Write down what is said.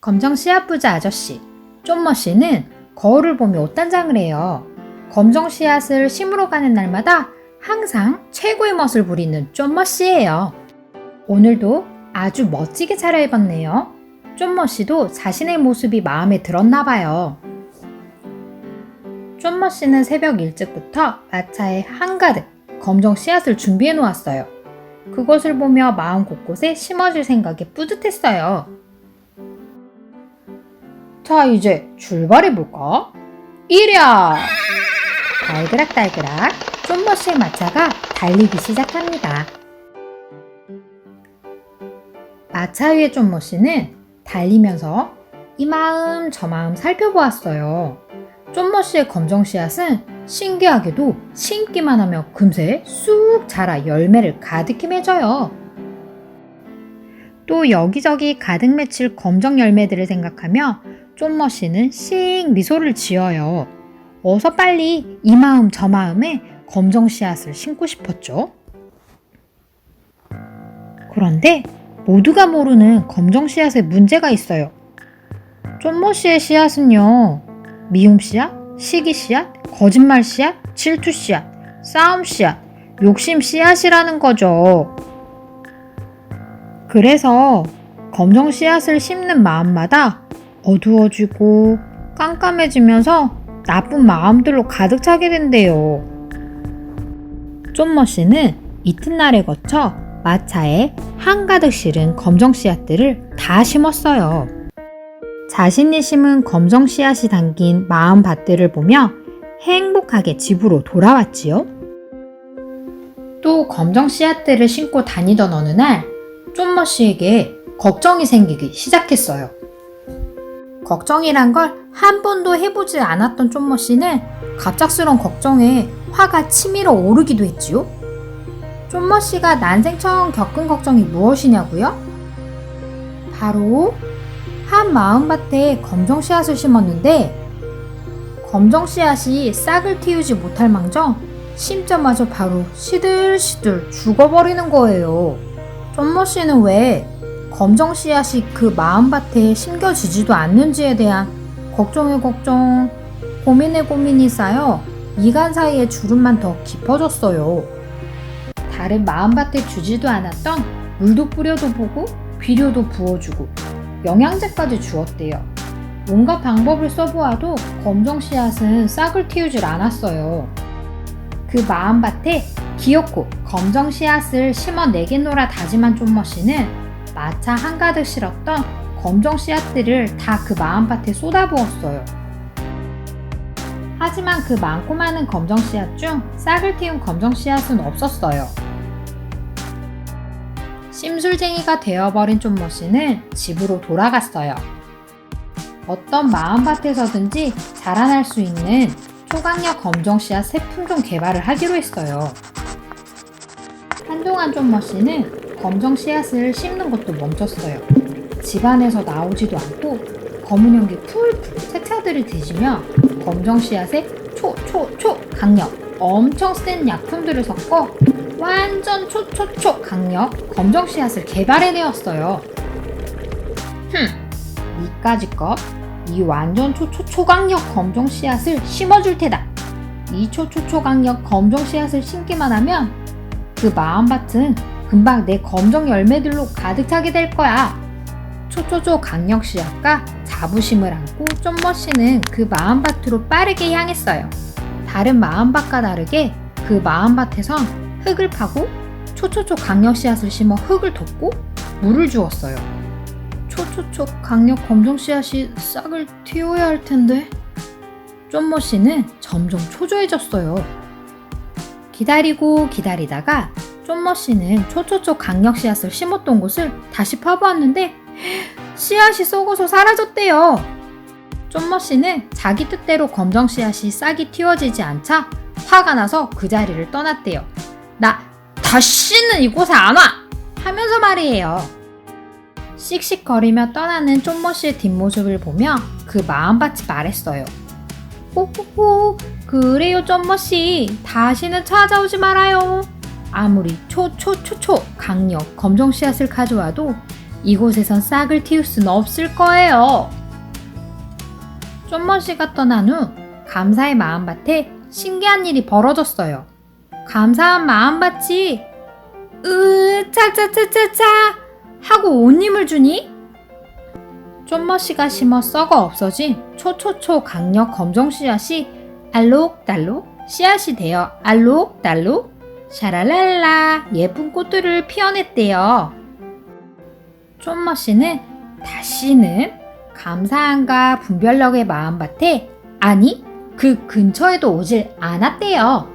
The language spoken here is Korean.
검정 씨앗 부자 아저씨 쫀머 씨는 거울을 보며 옷단장을 해요. 검정 씨앗을 심으러 가는 날마다 항상 최고의 멋을 부리는 쫀머 씨예요. 오늘도 아주 멋지게 차려입었네요. 쫀머 씨도 자신의 모습이 마음에 들었나 봐요. 쫀머 씨는 새벽 일찍부터 마차에 한가득 검정 씨앗을 준비해 놓았어요. 그것을 보며 마음 곳곳에 심어줄 생각에 뿌듯했어요. 자, 이제 출발해 볼까? 이랴! 달그락달그락 씨의 마차가 달리기 시작합니다. 마차 위의 쫀머 씨는 달리면서 이 마음 저 마음 살펴보았어요. 쫀머 씨의 검정 씨앗은 신기하게도 심기만 하며 금세 쑥 자라 열매를 가득히 맺어요. 또 여기저기 가득 맺힐 검정 열매들을 생각하며 쫀머 씨는 씩 미소를 지어요. 어서 빨리 이 마음 저 마음에 검정 씨앗을 심고 싶었죠. 그런데 모두가 모르는 검정 씨앗에 문제가 있어요. 쫀머 씨의 씨앗은요. 미움 씨앗, 시기 씨앗, 거짓말 씨앗, 질투 씨앗, 싸움 씨앗, 욕심 씨앗이라는 거죠. 그래서 검정 씨앗을 심는 마음마다 어두워지고 깜깜해지면서 나쁜 마음들로 가득 차게 된대요. 쫀머 씨는 이튿날에 거쳐 마차에 한가득 실은 검정 씨앗들을 다 심었어요. 자신이 심은 검정 씨앗이 담긴 마음 밭들을 보며 행복하게 집으로 돌아왔지요. 또 검정 씨앗들을 심고 다니던 어느 날 쫀머 씨에게 걱정이 생기기 시작했어요. 걱정이란 걸 한 번도 해보지 않았던 쫀머 씨는 갑작스런 걱정에 화가 치밀어 오르기도 했지요. 쫀머 씨가 난생 처음 겪은 걱정이 무엇이냐고요? 바로 한 마음밭에 검정 씨앗을 심었는데 검정 씨앗이 싹을 틔우지 못할 망정 심자마자 바로 시들시들 죽어버리는 거예요. 쫀머 씨는 왜 검정 씨앗이 그 마음밭에 심겨지지도 않는지에 대한 걱정에 걱정, 고민에 고민이 쌓여 이간 사이에 주름만 더 깊어졌어요. 다른 마음밭에 주지도 않았던 물도 뿌려도 보고 비료도 부어주고 영양제까지 주었대요. 온갖 방법을 써보아도 검정 씨앗은 싹을 틔우질 않았어요. 그 마음밭에 기어코 검정 씨앗을 심어 내겠노라 다짐한 쫀머 씨는 마차 한가득 실었던 검정 씨앗들을 다 그 마음밭에 쏟아부었어요. 하지만 그 많고 많은 검정 씨앗 중 싹을 틔운 검정 씨앗은 없었어요. 심술쟁이가 되어버린 쫀모 씨는 집으로 돌아갔어요. 어떤 마음밭에서든지 자라날 수 있는 초강력 검정 씨앗 새 품종 개발을 하기로 했어요. 한동안 쫀모 씨는 검정 씨앗을 심는 것도 멈췄어요. 집안에서 나오지도 않고 검은 연기 풀풀 세차들을 뒤지며 검정 씨앗에 초 초 초 강력 엄청 센 약품들을 섞어 완전 초초초 강력 검정 씨앗을 개발해내었어요. 흠, 이까지 것 이 완전 초초초 강력 검정 씨앗을 심어줄 테다. 이 초초초 강력 검정 씨앗을 심기만 하면 그 마음 밭은 금방 내 검정 열매들로 가득 차게 될 거야. 초초초 강력 씨앗과 자부심을 안고 쫀머 씨는 그 마음밭으로 빠르게 향했어요. 다른 마음밭과 다르게 그 마음밭에선 흙을 파고 초초초 강력 씨앗을 심어 흙을 덮고 물을 주었어요. 초초초 강력 검정 씨앗이 싹을 틔워야 할 텐데 쫀머 씨는 점점 초조해졌어요. 기다리고 기다리다가 쫀머 씨는 초초초 강력 씨앗을 심었던 곳을 다시 파보았는데 씨앗이 썩어서 사라졌대요. 쫀머 씨는 자기 뜻대로 검정 씨앗이 싹이 틔워지지 않자 화가 나서 그 자리를 떠났대요. 나 다시는 이곳에 안 와! 하면서 말이에요. 씩씩거리며 떠나는 쫀머 씨의 뒷모습을 보며 그 마음밭이 말했어요. 호호호, 그래요 쫀머 씨, 다시는 찾아오지 말아요. 아무리 초초초초 강력 검정 씨앗을 가져와도 이곳에선 싹을 틔울 수는 없을 거예요. 쫀머씨가 떠난 후 감사의 마음밭에 신기한 일이 벌어졌어요. 감사한 마음밭이 으 차차차차차 하고 옷 힘을 주니? 쫀머 씨가 심어 썩어 없어진 초초초 강력 검정 씨앗이 알록달록 씨앗이 되어 알록달록 샤랄랄라 예쁜 꽃들을 피워냈대요. 쫀머 씨는 다시는 감사함과 분별력의 마음밭에 아니 그 근처에도 오질 않았대요.